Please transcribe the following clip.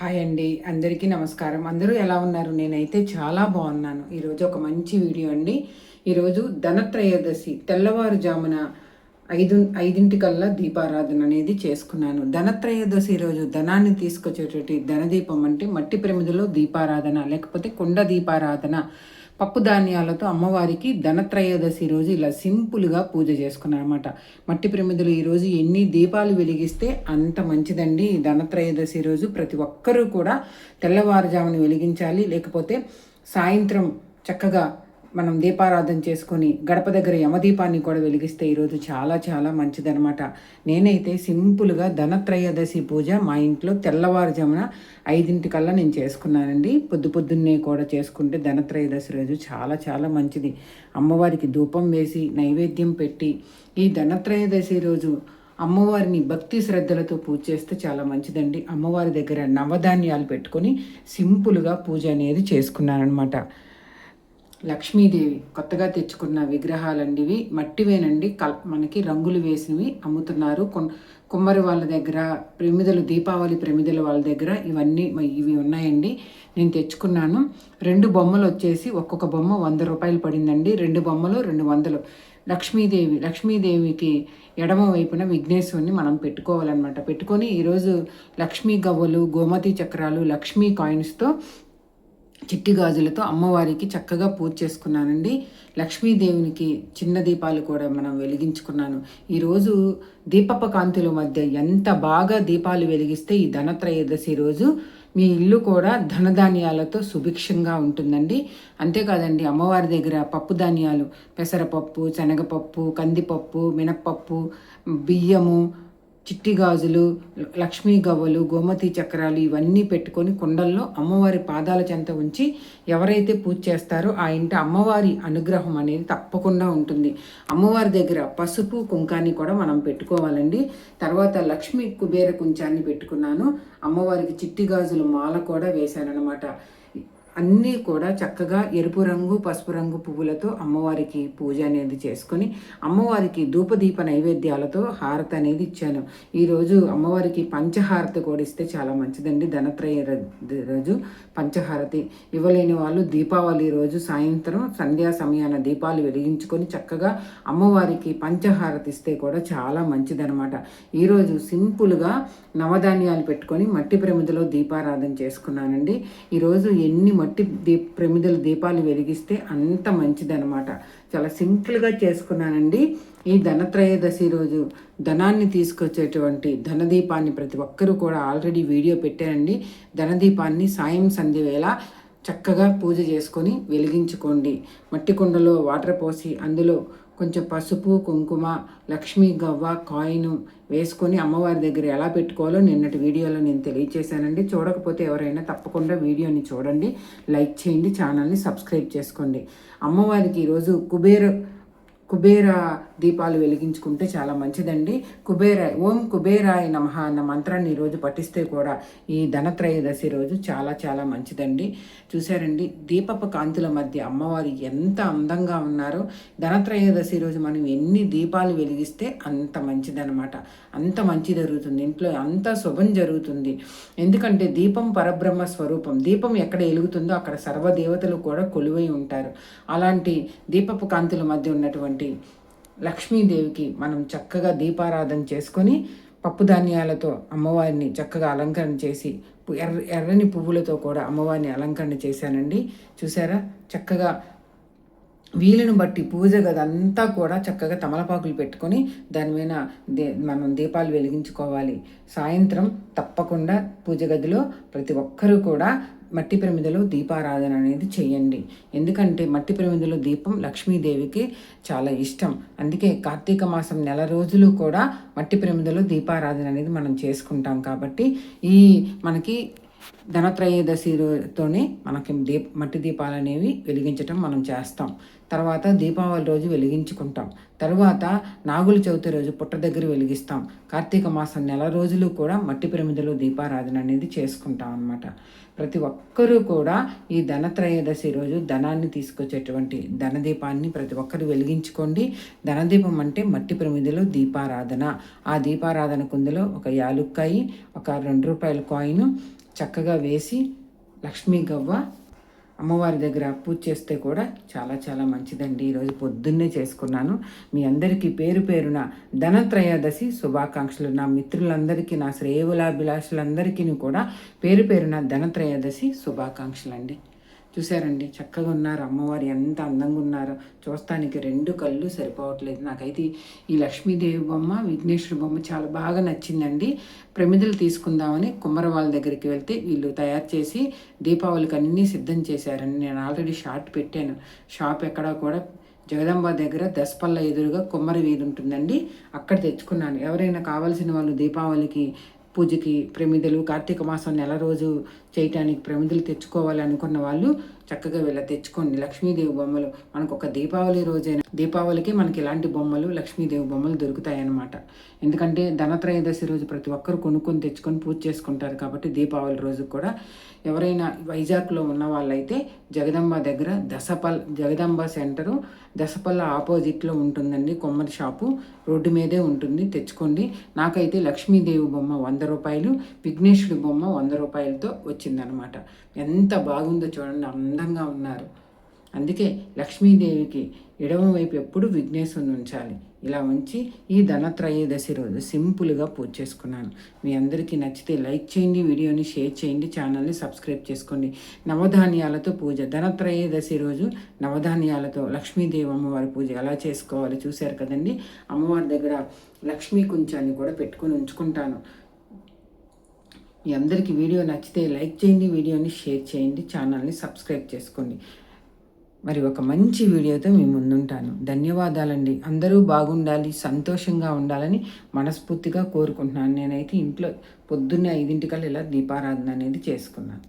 Hi అండి. అందరికీ నమస్కారం. అందరూ ఎలా ఉన్నారు? నేనైతే చాలా బాగున్నాను. ఈరోజు ఒక మంచి వీడియో అండి. ఈరోజు ధనత్రయోదశి తెల్లవారుజామున ఐదు ఐదింటికల్లా దీపారాధన అనేది చేసుకున్నాను. ధనత్రయోదశి రోజు ధనాన్ని తీసుకొచ్చేటటువంటి ధనదీపం అంటే మట్టి ప్రమిదలో దీపారాధన లేకపోతే కుండ దీపారాధన పప్పు ధాన్యాలతో అమ్మవారికి ధనత్రయోదశి రోజు ఇలా సింపుల్గా పూజ చేసుకున్నాను అనమాట మట్టి ప్రమిదలు ఈరోజు ఎన్ని దీపాలు వెలిగిస్తే అంత మంచిదండి. ఈ ధనత్రయోదశి రోజు ప్రతి ఒక్కరూ కూడా తెల్లవారుజామున వెలిగించాలి. లేకపోతే సాయంత్రం చక్కగా మనం దీపారాధన చేసుకొని గడప దగ్గర యమదీపాన్ని కూడా వెలిగిస్తే ఈరోజు చాలా చాలా మంచిదనమాట నేనైతే సింపుల్గా ధనత్రయోదశి పూజ మా ఇంట్లో తెల్లవారుజామున ఐదింటికల్లా నేను చేసుకున్నానండి. పొద్దు పొద్దున్నే కూడా చేసుకుంటే ధనత్రయోదశి రోజు చాలా చాలా మంచిది. అమ్మవారికి ధూపం వేసి నైవేద్యం పెట్టి ఈ ధనత్రయోదశి రోజు అమ్మవారిని భక్తి శ్రద్ధలతో పూజ చేస్తే చాలా మంచిదండి. అమ్మవారి దగ్గర నవధాన్యాలు పెట్టుకొని సింపుల్గా పూజ అనేది చేసుకున్నానమాట లక్ష్మీదేవి కొత్తగా తెచ్చుకున్న విగ్రహాలండి ఇవి మట్టివేనండి. కల్ మనకి రంగులు వేసినవి అమ్ముతున్నారు. కొన్ కుమ్మరి వాళ్ళ దగ్గర ప్రమిదలు దీపావళి ప్రమిదల వాళ్ళ దగ్గర ఇవన్నీ ఇవి ఉన్నాయండి. నేను తెచ్చుకున్నాను. రెండు బొమ్మలు వచ్చేసి ఒక్కొక్క బొమ్మ వంద రూపాయలు పడిందండి. రెండు బొమ్మలు రెండు వందలు. లక్ష్మీదేవి లక్ష్మీదేవికి ఎడమ వైపున విఘ్నేశ్వరుని మనం పెట్టుకోవాలన్నమాట. పెట్టుకొని ఈరోజు లక్ష్మీ గవ్వలు గోమతి చక్రాలు లక్ష్మీ కాయిన్స్తో చిట్టి గాజులతో అమ్మవారికి చక్కగా పూజ చేసుకున్నానండి. లక్ష్మీదేవునికి చిన్న దీపాలు కూడా మనం వెలిగించుకున్నాను. ఈరోజు దీపప్ప కాంతుల మధ్య ఎంత బాగా దీపాలు వెలిగిస్తే ఈ ధనత్రయోదశి రోజు మీ ఇల్లు కూడా ధనధాన్యాలతో సుభిక్షంగా ఉంటుందండి. అంతేకాదండి అమ్మవారి దగ్గర పప్పు ధాన్యాలు పెసరపప్పు శనగపప్పు కందిపప్పు మినప్పప్పు బియ్యము చిట్టి గాజులు లక్ష్మీ గవ్వలు గోమతి చక్రాలు ఇవన్నీ పెట్టుకొని కుండల్లో అమ్మవారి పాదాల చెంత ఉంచి ఎవరైతే పూజ చేస్తారో ఆ ఇంటి అమ్మవారి అనుగ్రహం అనేది తప్పకుండా ఉంటుంది. అమ్మవారి దగ్గర పసుపు కుంకాన్ని కూడా మనం పెట్టుకోవాలండి. తర్వాత లక్ష్మీ కుబేర కుంచాన్ని పెట్టుకున్నాను. అమ్మవారికి చిట్టి గాజులు మాల కూడా వేశానన్నమాట. అన్నీ కూడా చక్కగా ఎరుపు రంగు పసుపు రంగు పువ్వులతో అమ్మవారికి పూజ అనేది చేసుకొని అమ్మవారికి ధూపదీప నైవేద్యాలతో హారతి అనేది ఇచ్చాను. ఈరోజు అమ్మవారికి పంచహారతి కూడా ఇస్తే చాలా మంచిదండి. ధనత్రయ రోజు పంచహారతి ఇవ్వలేని వాళ్ళు దీపావళి రోజు సాయంత్రం సంధ్యా సమయాన దీపాలు వెలిగించుకొని చక్కగా అమ్మవారికి పంచహారతి ఇస్తే కూడా చాలా మంచిదనమాట ఈరోజు సింపుల్గా నవధాన్యాలు పెట్టుకొని మట్టి ప్రమిదలో దీపారాధన చేసుకున్నానండి. ఈరోజు ఎన్ని మట్టి దీప ప్రమిదల దీపాలు వెలిగిస్తే అంత మంచిదనమాట చాలా సింపుల్గా చేసుకున్నానండి. ఈ ధనత్రయోదశి రోజు ధనాన్ని తీసుకొచ్చేటువంటి ధనదీపాన్ని ప్రతి ఒక్కరూ కూడా ఆల్రెడీ వీడియో పెట్టారండి ధనదీపాన్ని సాయం సంధ్య వేళ చక్కగా పూజ చేసుకొని వెలిగించుకోండి. మట్టి కుండలో వాటర్ పోసి అందులో కొంచెం పసుపు కుంకుమ లక్ష్మీ గవ్వ కాయిన్ వేసుకొని అమ్మవారి దగ్గర ఎలా పెట్టుకోవాలో నిన్నటి వీడియోలో నేను తెలియచేశానండి. చూడకపోతే ఎవరైనా తప్పకుండా వీడియోని చూడండి. లైక్ చేయండి ఛానల్ని సబ్స్క్రైబ్ చేసుకోండి. అమ్మవారికి ఈరోజు కుబేర కుబేర దీపాలు వెలిగించుకుంటే చాలా మంచిదండి. కుబేర ఓం కుబేరాయ నమ అన్న మంత్రాన్ని ఈరోజు పఠిస్తే కూడా ఈ ధనత్రయోదశి రోజు చాలా చాలా మంచిదండి. చూసారండి దీపపు కాంతుల మధ్య అమ్మవారు ఎంత అందంగా ఉన్నారో. ధనత్రయోదశి రోజు మనం ఎన్ని దీపాలు వెలిగిస్తే అంత మంచిదనమాట అంత మంచి జరుగుతుంది. ఇంట్లో అంత శుభం జరుగుతుంది. ఎందుకంటే దీపం పరబ్రహ్మ స్వరూపం. దీపం ఎక్కడ వెలుగుతుందో అక్కడ సర్వదేవతలు కూడా కొలువై ఉంటారు. అలాంటి దీపపు కాంతుల మధ్య ఉన్నటువంటి లక్ష్మీదేవికి మనం చక్కగా దీపారాధన చేసుకొని పప్పు ధాన్యాలతో అమ్మవారిని చక్కగా అలంకరణ చేసి ఎర్ర ఎర్రని పువ్వులతో కూడా అమ్మవారిని అలంకరణ చేశానండి. చూసారా? చక్కగా వీలును బట్టి పూజ గదంతా కూడా చక్కగా తమలపాకులు పెట్టుకొని దాని మీద దే మనం దీపాలు వెలిగించుకోవాలి. సాయంత్రం తప్పకుండా పూజ గదిలో ప్రతి ఒక్కరూ కూడా మట్టి ప్రమిదలో దీపారాధన అనేది చేయండి. ఎందుకంటే మట్టి ప్రమిదలో దీపం లక్ష్మీదేవికి చాలా ఇష్టం. అందుకే కార్తీక మాసం నెల రోజులు కూడా మట్టి ప్రమిదలో దీపారాధన అనేది మనం చేసుకుంటాం కాబట్టి ఈ మనకి ధనత్రయోదశితోనే మనకి దీప మట్టి దీపాలు అనేవి వెలిగించటం మనం చేస్తాం. తర్వాత దీపావళి రోజు వెలిగించుకుంటాం. తర్వాత నాగుల చవితి రోజు పుట్ట దగ్గర వెలిగిస్తాం. కార్తీక మాసం నెల రోజులు కూడా మట్టి ప్రమిదలో దీపారాధన అనేది చేసుకుంటాం అనమాట ప్రతి ఒక్కరూ కూడా ఈ ధనత్రయోదశి రోజు ధనాన్ని తీసుకొచ్చేటువంటి ధనదీపాన్ని ప్రతి ఒక్కరు వెలిగించుకోండి. ధనదీపం అంటే మట్టి ప్రమిదలో దీపారాధన. ఆ దీపారాధన కుందులో ఒక యాలుక్కాయి ఒక రెండు రూపాయల కాయిన్ చక్కగా వేసి లక్ష్మీ గవ్వ అమ్మవారి దగ్గర పూజ చేస్తే కూడా చాలా చాలా మంచిదండి. ఈరోజు పొద్దున్నే చేసుకున్నాను. మీ అందరికీ పేరు పేరున ధనత్రయోదశి శుభాకాంక్షలు. నా మిత్రులందరికీ నా శ్రేయవులాభిలాషులందరికీ కూడా పేరు పేరున ధనత్రయోదశి శుభాకాంక్షలు అండి చూసారండి చక్కగా ఉన్నారు. అమ్మవారు ఎంత అందంగా ఉన్నారో. చూస్తానికి రెండు కళ్ళు సరిపోవట్లేదు. నాకైతే ఈ లక్ష్మీదేవి బొమ్మ విఘ్నేశ్వర బొమ్మ చాలా బాగా నచ్చిందండి. ప్రమిదలు తీసుకుందామని కుమ్మర వాళ్ళ దగ్గరికి వెళ్తే వీళ్ళు తయారు చేసి దీపావళికి అన్నీ సిద్ధం చేశారండి. నేను ఆల్రెడీ షార్ట్ పెట్టాను. షాప్ ఎక్కడా కూడా జగదంబ దగ్గర దశపల్ల ఎదురుగా కుమ్మరి వీధి ఉంటుందండి. అక్కడ తెచ్చుకున్నాను. ఎవరైనా కావాల్సిన వాళ్ళు దీపావళికి పూజకి ప్రమిదలు కార్తీక మాసం నెల రోజు చేయటానికి ప్రమిదలు తెచ్చుకోవాలి అనుకున్న వాళ్ళు చక్కగా వీళ్ళ తెచ్చుకోండి లక్ష్మీదేవి బొమ్మలు. మనకు ఒక దీపావళి రోజైన దీపావళికి మనకి ఇలాంటి బొమ్మలు లక్ష్మీదేవి బొమ్మలు దొరుకుతాయి అన్నమాట ఎందుకంటే ధనత్రయోదశి రోజు ప్రతి ఒక్కరు కొనుక్కొని తెచ్చుకొని పూజ చేసుకుంటారు కాబట్టి దీపావళి రోజు కూడా ఎవరైనా వైజాగ్లో ఉన్న వాళ్ళైతే జగదంబ దగ్గర దసపల్ జగదంబ సెంటరు దసపల్ల ఆపోజిట్లో ఉంటుందండి కొమ్మరి షాపు. రోడ్డు మీదే ఉంటుంది తెచ్చుకోండి. నాకైతే లక్ష్మీదేవి బొమ్మ వంద రూపాయలు విఘ్నేశ్వరుడి బొమ్మ వంద రూపాయలతో వచ్చిందనమాట ఎంత బాగుందో చూడండి అందంగా ఉన్నారు. అందుకే లక్ష్మీదేవికి ఎడమ వైపు ఎప్పుడు విఘ్నేశ్వరుని ఉంచాలి. ఇలా ఉంచి ఈ ధనత్రయోదశి రోజు సింపుల్గా పూజ చేసుకున్నాను. మీ అందరికీ నచ్చితే లైక్ చేయండి వీడియోని షేర్ చేయండి ఛానల్ని సబ్స్క్రైబ్ చేసుకోండి. నవధాన్యాలతో పూజ ధనత్రయోదశి రోజు నవధాన్యాలతో లక్ష్మీదేవి అమ్మవారి పూజ ఎలా చేసుకోవాలి చూశారు కదండి? అమ్మవారి దగ్గర లక్ష్మీ కుంచాన్ని కూడా పెట్టుకొని ఉంచుకుంటాను. మీ అందరికీ వీడియో నచ్చితే లైక్ చేయండి వీడియోని షేర్ చేయండి ఛానల్ని సబ్స్క్రైబ్ చేసుకోండి. మరి ఒక మంచి వీడియోతో మీ ముందుంటాను. ధన్యవాదాలండి. అందరూ బాగుండాలి సంతోషంగా ఉండాలని మనస్ఫూర్తిగా కోరుకుంటున్నాను. నేనైతే ఇంట్లో పొద్దున్నే ఐదింటికల్లా ఇలా దీపారాధన అనేది చేసుకున్నాను.